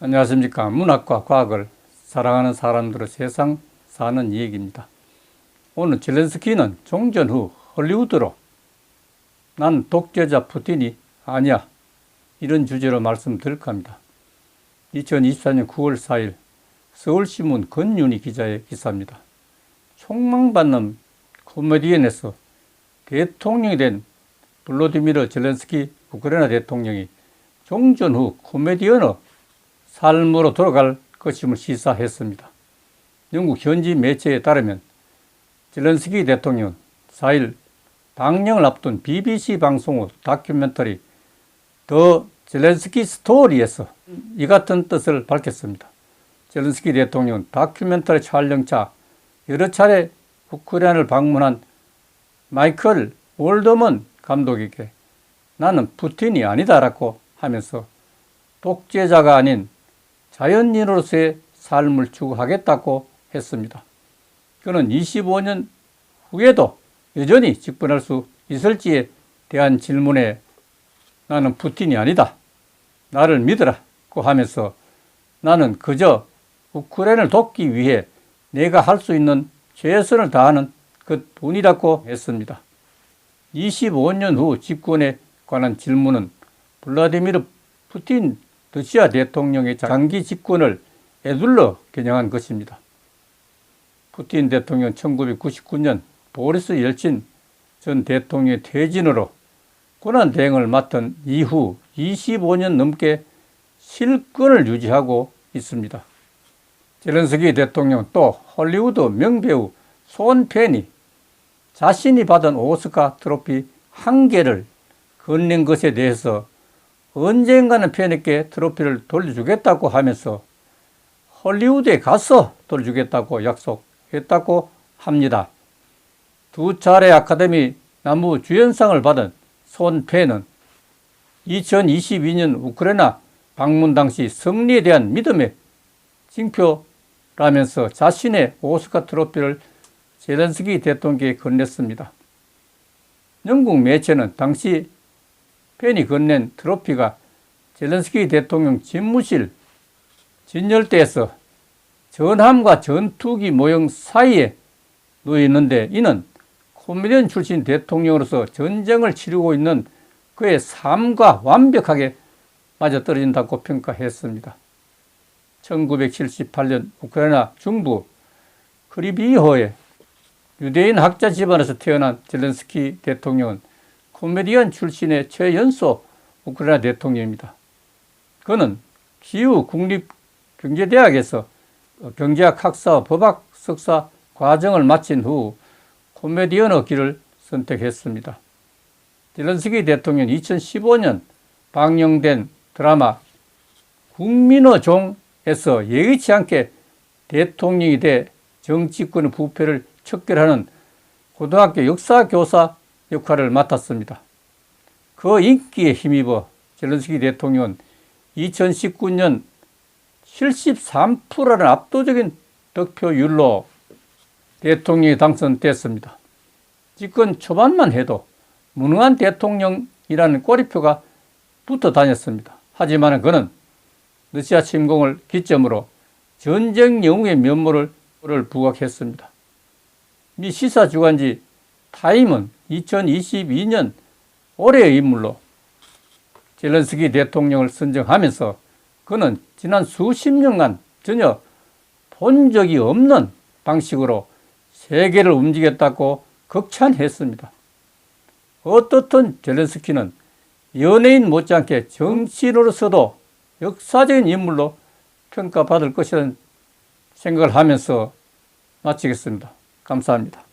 안녕하십니까. 문학과 과학을 사랑하는 사람들의 세상 사는 이야기입니다. 오늘 젤렌스키는 종전 후 헐리우드로 난 독재자 푸틴이 아니야. 이런 주제로 말씀드릴까 합니다. 2024년 9월 4일 서울신문 권윤희 기자의 기사입니다. 총망받는 코미디언에서 대통령이 된 블로디미르 젤렌스키 우크라이나 대통령이 종전 후 코미디언의 삶으로 돌아갈 것임을 시사했습니다. 영국 현지 매체에 따르면 젤렌스키 대통령 4일 방영을 앞둔 BBC 방송의 다큐멘터리 더 젤렌스키 스토리에서 이 같은 뜻을 밝혔습니다. 젤렌스키 대통령 다큐멘터리 촬영차 여러 차례 우크라이나를 방문한 마이클 월더먼 감독에게 나는 푸틴이 아니다라고 하면서 독재자가 아닌 자연인으로서의 삶을 추구하겠다고 했습니다. 그는 25년 후에도 여전히 집권할 수 있을지에 대한 질문에 나는 푸틴이 아니다. 나를 믿으라고 하면서 나는 그저 우크라이나를 돕기 위해 내가 할 수 있는 최선을 다하는 것 뿐이라고 했습니다. 25년 후 집권에 관한 질문은 블라디미르 푸틴 러시아 대통령의 장기 집권을 에둘러 겨냥한 것입니다. 푸틴 대통령 1999년 보리스 열친 전 대통령의 퇴진으로 권한 대행을 맡은 이후 25년 넘게 실권을 유지하고 있습니다. 제렌스키 대통령 또 헐리우드 명배우 손 펜이 자신이 받은 오스카 트로피 한 개를 건넨 것에 대해서 언젠가는 팬에게 트로피를 돌려주겠다고 하면서 헐리우드에 가서 돌려주겠다고 약속했다고 합니다. 두 차례 아카데미 나무 주연상을 받은 손 팬은 2022년 우크라이나 방문 당시 승리에 대한 믿음의 징표라면서 자신의 오스카 트로피를 제렌스키 대통령에게 건넸습니다. 영국 매체는 당시 팬이 건넨 트로피가 젤렌스키 대통령 집무실 진열대에서 전함과 전투기 모형 사이에 놓여 있는데 이는 코미디언 출신 대통령으로서 전쟁을 치르고 있는 그의 삶과 완벽하게 맞아떨어진다고 평가했습니다. 1978년 우크라이나 중부 크리비호의 유대인 학자 집안에서 태어난 젤렌스키 대통령은 코미디언 출신의 최연소 우크라이나 대통령입니다. 그는 기우 국립경제대학에서 경제학 학사 법학 석사 과정을 마친 후 코미디언의 길을 선택했습니다. 딜런스키 대통령 2015년 방영된 드라마 국민의 종에서 예의치 않게 대통령이 돼 정치권의 부패를 척결하는 고등학교 역사교사 역할을 맡았습니다. 그 인기에 힘입어 젤렌스키 대통령은 2019년 73%라는 압도적인 득표율로 대통령이 당선됐습니다. 집권 초반만 해도 무능한 대통령이라는 꼬리표가 붙어 다녔습니다. 하지만 그는 러시아 침공을 기점으로 전쟁 영웅의 면모를 부각했습니다. 미 시사 주간지 타임은 2022년 올해의 인물로 젤렌스키 대통령을 선정하면서 그는 지난 수십 년간 전혀 본 적이 없는 방식으로 세계를 움직였다고 극찬했습니다. 어떻든 젤렌스키는 연예인 못지않게 정치인으로서도 역사적인 인물로 평가받을 것이라는 생각을 하면서 마치겠습니다. 감사합니다.